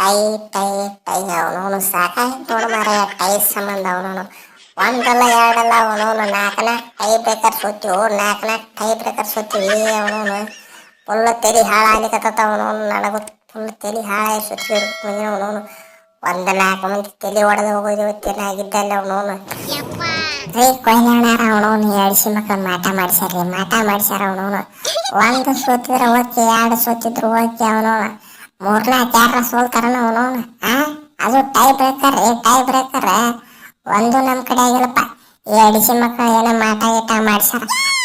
Tie tie tie ಅವನವನು ಸಾಕಾಯ್ತು ನೋಡು ಮಾರ ಟೈ ಸಂಬಂಧ ಅವನವನು ಒಂದಲ್ಲ, ಎರಡಲ್ಲ ಅವನವನು ನಾಲ್ಕನ ನಾಲ್ಕು ಟೈ ಬ್ರೇಕರ್ ಸುತ್ತಿವು ನಾಲ್ಕು ನಾಲ್ಕು ಟೈ ಬ್ರೇಕರ್ ಸುತ್ತಿವಿ ಅವನವನು ಫುಲ್ ತೆಲಿ ಹಾಳಾಗ್ಲಿಕ್ಕತ್ತ ಅವನವನು ನನಗೂ. ಫುಲ್ ತೆಲಿ ಹಾಳಾಗಿ ಸುತ್ತಿ ಅವನವನು ಒಂದ ನಾಲ್ಕು ಮಂದಿ ತಲೆ ಒಡೆದು ಹೋಗೋದು ಇವತ್ತೇನಾಗಿದ್ದಲ್ಲ ಅವನವನು ರೀ ಕೊಯ್ಲಾಣಾರ ಅವನವನು ಎಳ್ಸಿ ಮಕ್ಕಳು ಮಾಟ ಮಾಡ್ಸ್ಯಾರ್ರಿ. ಮಾಟ ಮಾಡ್ಸ್ಯಾರ ಅವನವನು ಒಂದು ಸೋತಿದ್ರೆ ಓಕೆ ಎರಡು ಸೋತಿದ್ರು ಓಕೆ ಅವನವನು ಮೂರ್ನಾಲ್ಕು ಯಾರ ಸೋಲ್ತಾರನ ಅವನವನ? ಅದು ಟೈ ಬ್ರೇಕರ್ ರೀ ಟೈ ಬ್ರೇಕರ್ ಒಂದು ನಮ್ಮ ಕಡೆ ಆಗಿಲ್ಲಪ್ಪ. ಈ ಅಡಿಸಿ ಮಕ್ಕಳು ಏನೋ ಮಾಟ ಗೀಟ ಮಾಡ್ಸಾರ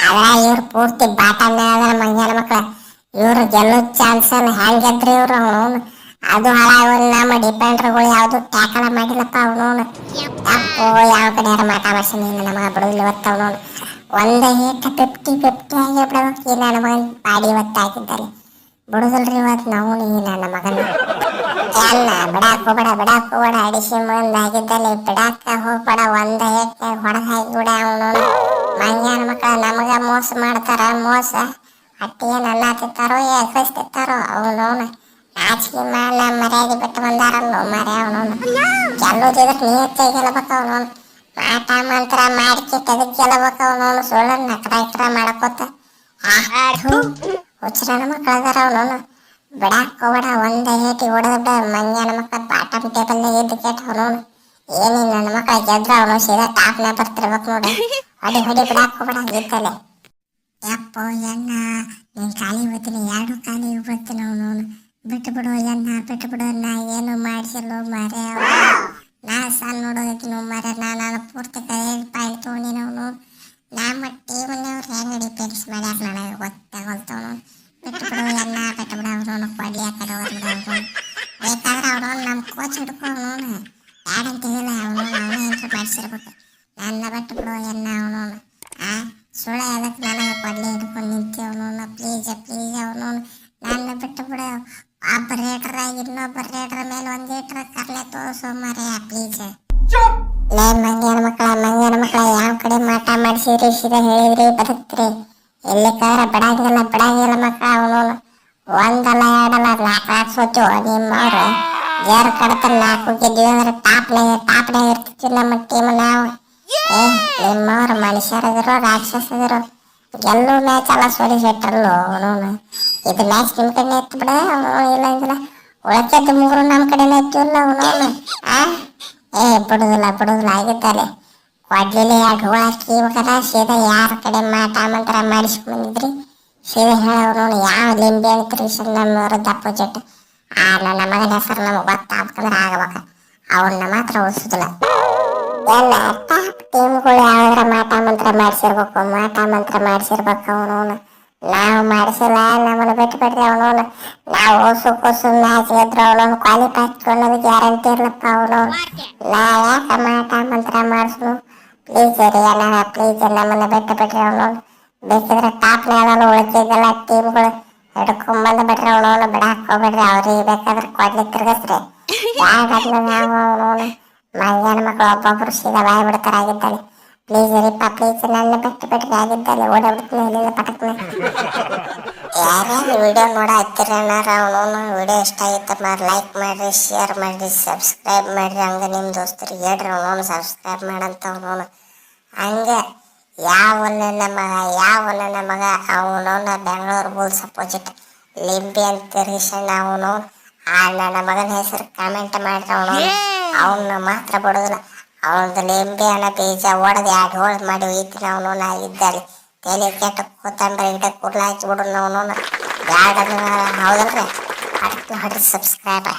ಅದ ಇವ್ರು ಪೂರ್ತಿ ಬಾಟ ಅದರ ಮಂಗ್ಯಾನ ಮಕ್ಕಳ ಇವ್ರು ಗೆಲ್ಲೋ ಚಾನ್ಸ್ ಹೆಂಗೆದ್ರಿ ಇವ್ರು ಅವನವನು? ಅದು ಹಾಳಾಗೋದು ನಮ್ಮ ಡಿಪೆಂಡರ್ಗಳು ಯಾವುದು ಟ್ಯಾಕಲ ಮಾಡಿಲ್ಲಪ್ಪ ಅವನವನು? ತಪ್ಪು ಯಾವ ಕಡೆ ಯಾರು ಮಾಟ ಮಾಡ್ಸೀನಿ ನಮಗೆ ಬಿಡೋದಿಲ್ಲ ಇವತ್ತು ಅವನವನು? ಒಂದೇ ಏಟ ಫಿಫ್ಟಿ ಫಿಫ್ಟಿ ಆಗಿ ಬಿಡಬೇಕು. ನನ್ನ ಮಗನ ಬಾಡಿ ಇವತ್ತು ಹಾಕಿದ್ದಾರೆ ಬಿಡುದಿಲ್ರಿ ಇವತ್ತು ನಾವು ಇಲ್ಲ ನಮ್ಮ ಮಗನ. ಅಲ್ಲ ಬಿಡಾಕ್ ಹೋಗ್ಬೇಡ ಬಿಡಾಕ್ ಹೋಗ್ಬೇಡ ಅಡಿಸಿ ಮಂದ್ ಆಗಿದ್ದಲ್ಲಿ ಬಿಡಾಕ ಹೋಗ್ಬೇಡ, ಒಂದ ಹೆಕ್ಕೆ ಹೊಡೆದ ಹಾಕಿಬಿಡ ಅವನು. ಮಂಗ್ಯಾನ ಮಕ್ಕಳ ನಮಗ ಮೋಸ ಮಾಡ್ತಾರ, ಮೋಸ. ಅಟ್ಟಿ ಏನ್ ತರೋ ಎಕಸ್ತಿತ್ತಾರೋ ಅವನು ನಾಚಿಕೆ ಮೇಲೆ ಮರ್ಯಾದೆ ಬಿಟ್ಟು ಬಂದಾರಲ್ಲೋ ಮರೆ ಅವನವನು ಗೆಲ್ಲೋದಿದ್ರೆ ನಿಯತ್ತಾಗಿ ಗೆಲ್ಲಬೇಕು ಅವನು ಮಾಟ, ಮಂತ್ರ, ಮಾಡಿಕೆ ತೆಗೆದು ಗೆಲ್ಲಬೇಕು ಅವನವನು ಸುಳ್ಳು ನಕರ ಇಕರ ಮಾಡಕೋತ. ಹುಚ್ಚರನ ಮಕ್ಕಳದಾರ ಅವನು ಬಿಡಾಕ್ ಹೋಗ್ಬೇಡ, ಒಂದೇ ಏಟಿ ಹೊಡೆದ ಮಂಜಾನ ಮಕ್ಕಳ ಬಾಟಮ್ ಟೇಬಲ್ ಇದ್ದು ಕೇಟ ಅವನು ಏನಿಲ್ಲ ನನ್ನ ಮಕ್ಕಳ ಗೆದ್ರ ಅವನು ಸೀದಾ ಟಾಪ್ನ ಬರ್ತಿರ್ಬೇಕು ನೋಡಿ. ಹೊಡಿ ಹೊಡಿ, ಬಿಡಾಕ್ ಹೋಗ್ಬೇಡ ಇದ್ದಲೆ ಯಪ್ಪೋ ಎಣ್ಣ ನೀನ್ ಖಾಲಿ ಬರ್ತೀನಿ ಎರಡು ಖಾಲಿ ಬರ್ತೀನಿ ಅವನು ಬಿಟ್ಟು ಬಿಡು ಎಣ್ಣ ಬಿಟ್ಟು ಬಿಡು ನಾ ಏನು ಮಾಡಿಸಿಲ್ಲ ಮಾರೇ ನಾ ಸಾಲ ನೋಡೋದಕ್ಕೆ ಮಾರೇ ನಾ, ನಾನು ಪೂರ್ತಿ ಕೈ ಪಾಯಿಂಟ್ ತೊಗೊಂಡಿನ ಅವನು. ನಮ್ಮ ಟೀಮ್ನವ್ರು ಹೆಂಗೆ ಡಿಪೆಂಡ್ಸ್ ಮಾಡ್ಯಾರ ನನಗೆ ಗೊತ್ತಾಗೋಲ್ತವನು ಬಿಟ್ಟು ಬಿಡು ಎಣ್ಣ ಬಿಟ್ಟು ಬಿಡು ಅವನು ಕೊಡ್ಲಿ ಆ ಕಡೆ ಹೋಗ್ಬಿಡು ಅವನು ಬೇಕಾದ್ರೆ ಅವನು ನಮ್ಮ ಕೋಚ್ ಹಿಡ್ಕೊ ಅವನು ಯಾರಂತ ಹೇಳಿಲ್ಲ ಅವನು ಅವನೇ ಎಂಟ್ರಿ ಮಾಡಿಸಿರ್ಬೇಕು ನನ್ನ ಬಿಟ್ಟು ಬಿಡು ಎಣ್ಣ ಅವನು ಆ ಸುಳ್ಳ ಅದಕ್ಕೆ ನನಗೆ ಕೊಡ್ಲಿ ಹಿಡ್ಕೊಂಡು ನಿಂತೀವನು ಪ್ಲೀಸ್ ಪ್ಲೀಸ್ ಅವನು ನನ್ನ ಬಿಟ್ಟು ಬಿಡು ಒಬ್ಬ ರೇಟರ್ ಆಗಿ ಇನ್ನೊಬ್ಬ ರೇಟರ್ ಮೇಲೆ ಒಂದು ಲೀಟ್ರ್ ಕರ್ಲೆ ತೋರಿಸೋ ಮರೆ ಪ್ಲೀಸ್ ಲೇ ಮಂಗ್ಯಾನ ಮಕ್ಕಳ ಮಂಗ್ಯಾನ ಮಕ್ಕಳ ಯಾವ ಕಡೆ ಮಾಟ ಮಾಡಿಸಿದ್ರಿ ಸೀದಾ ಹೇಳಿದ್ರಿ ಬದುಕ್ತ್ರಿ ಎಲ್ಲಿ ಕಾದ್ರ ಬಿಡಂಗಿಲ್ಲ ಬಿಡಂಗಿಲ್ಲ ಮಕ್ಕಳ ಅವನು ಒಂದಲ್ಲ ಎರಡಲ್ಲ ನಾಲ್ಕು ನಾಲ್ಕು ಸೋತು ನಿಮ್ಮವ್ರು ಯಾರು ಕಡತ ನಾಲ್ಕು ಗೆದ್ವಿ ಅಂದ್ರೆ ಟಾಪ್ ಟಾಪ್ನಾಗ ಇರ್ತಿತ್ತು ನಮ್ಮ ಟೀಮ್ ನಾವು. ಏ, ನಿಮ್ಮವ್ರು ಮನುಷ್ಯರದಿರೋ ರಾಕ್ಷಸದಿರೋ ಎಲ್ಲೂ ಮ್ಯಾಚ್ ಎಲ್ಲ ಸೆಟ್ಟರ್ಲು ಅವನು. ಇದು ಮ್ಯಾಚ್ ನಿಮ್ಮ ಕಡೆ ಎತ್ತು ಬಿಡ ಇಲ್ಲ ಇಲ್ಲ ಉಳಕೆದ್ದು ಮೂರು ನಮ್ಮ ಕಡೆನೇ ಎತ್ತಿಲ್ಲ ಅವನು. ಆ? ಏ, ಬಿಡುದಿಲ್ಲ ಬಿಡುದಿಲ್ಲ, ಆಗಿದ್ದಾರೆ. ಕೊಡ್ಲಿಲ್ಲ ಎರಡು ಹೂವು ಇವಾಗ ಸೀದಾ ಯಾರ ಕಡೆ ಮಾಟ ಮಂತ್ರ ಮಾಡಿಸ್ಕೊಂಡಿದ್ರಿ ಸೀದಾ ಹೇಳೋರು ಯಾವ ಲಿಂಬೆ ಅಂತ ಸರ್ ನಮ್ಮವ್ರ ಅಪೋಸಿಟ್ ಆ ನನ್ನ ಮಗನ ಹೆಸರು ನಮಗೆ ಗೊತ್ತಾಗ್ಬೇಕಂದ್ರೆ ಆಗಬೇಕು ಅವನ್ನ ಮಾತ್ರ ಉಳಿಸೋದಿಲ್ಲ. ಎಲ್ಲ ಟಾಪ್ ಟೀಮ್ಗಳು ಯಾವ್ದಾರ ಮಾಟ ಮಂತ್ರ ಮಾಡಿಸಿರ್ಬೇಕು, ಮಾಟ ಮಂತ್ರ ಮಾಡಿಸಿರ್ಬೇಕು ಅವನವನು. ನಾವು ಮಾಡಿಸಿಲ್ಲ, ನಮ್ಮನ್ನು ಬಿಟ್ಟು ಬಿಡ್ರಿ ಅವನವನು. ನಾವು ಓಸು ಕೋಸು ಮ್ಯಾಚ್ ಗೆದ್ರು ಅವನವನು ಕ್ವಾಲಿಫೈ ಅನ್ನೋದು ಗ್ಯಾರಂಟಿ ಇರ್ಲಪ್ಪ ಅವನವನು. ನಾ ಯಾಕೆ ಮಾಟ ಮಂತ್ರ ಮಾಡಿಸ್ನು ಪ್ಲೀಸ್ ರೀ ಎಲ್ಲ ಪ್ಲೀಸ್ ನಮ್ಮನ್ನು ಬಿಟ್ಟು ಬಿಡ್ರಿ ಅವನವನು. ಬೇಕಿದ್ರೆ ಟಾಪ್ ಲೆವೆಲ್ ಉಳಿದಿದ್ದೆಲ್ಲ ಟೀಮ್ಗಳು ಹಿಡ್ಕೊಂಬಂದು ಬಿಡ್ರಿ ಅವನವನು ಬಿಡಾಕ್ ಹೋಗ್ಬಿಡ್ರಿ, ಅವ್ರಿಗೆ ಬೇಕಾದ್ರೆ ಕೊಡ್ಲಿ ತಿರ್ಗಸ್ರಿ. ಯಾವ್ದಾದ್ಲು ನಾವು ಅವನವನು ಮಂಗ್ಯಾನ ಮಕ್ಕಳು ಒಬ್ಬೊಬ್ರು ಸೀದಾ ಬಾಯ್ ಬಿಡ್ತಾರಾಗಿದ್ದಾನೆ ಪ್ಲೀಸ್ ರೀಪ್ಪ ಪ್ಲೀಸ್ ನನ್ನ ಬಿಟ್ಟು ಬಿಟ್ರಿ ಆಗಿದ್ದಾನೆ ಓಡಾಡ್ಬಿಡ್ತೀನಿ ಇಲ್ಲಿಂದ ಪಟಕ್ನ. ಯಾರ್ಯಾರು ವಿಡಿಯೋ ನೋಡ ಹತ್ತಿರ ಅವನು ವಿಡಿಯೋ ಇಷ್ಟ ಆಗಿತ್ತಪ್ಪ ಲೈಕ್ ಮಾಡ್ರಿ ಶೇರ್ ಮಾಡ್ರಿ ಸಬ್ಸ್ಕ್ರೈಬ್ ಮಾಡ್ರಿ. ಹಂಗೆ ನಿಮ್ಮ ದೋಸ್ತರಿಗೆ ಹೇಳ್ರಿ ಅವನು ಸಬ್ಸ್ಕ್ರೈಬ್ ಮಾಡಂತ ಅವನು ಹಂಗೆ ಯಾವ ನನ್ನ ಮಗ ಯಾವ ನನ್ನ ಮಗ ಅವನವನ ಬೆಂಗಳೂರು ಬುಲ್ಸ್ ಅಪೋಸಿಟ್ ಲಿಂಬಿ ಅಂತ ತಿರ್ಗಿಸಣ್ಣ ಅವನು. ಆ ನನ್ನ ಮಗನ ಹೆಸರು ಕಾಮೆಂಟ್ ಮಾಡ್ರಿ ಅವನು. ಅವನ್ನ ಮಾತ್ರ ಬಿಡೋದಿಲ್ಲ. ಅವನದು ಲಿಂಬೆ ಅನ್ನ ಬೀಜ ಒಡೆದು ಎರಡು ಹೋಳು ಮಾಡಿ ಒಯ್ತೀನಿ ಅವನು. ನಾ ಇದ್ದಲ್ಲಿ ತಲೆ ಕೆಟ್ಟ ಕೊತ್ತಂಬರಿ ಗಿಡ ಕೂಡ್ಲ ಹಚ್ಚಿ ಬಿಡು ಅವನು. ಎರಡು ಹೌದಲ್ರಿ? ಹೊಡ್ರಿ ಸಬ್ಸ್ಕ್ರೈಬ್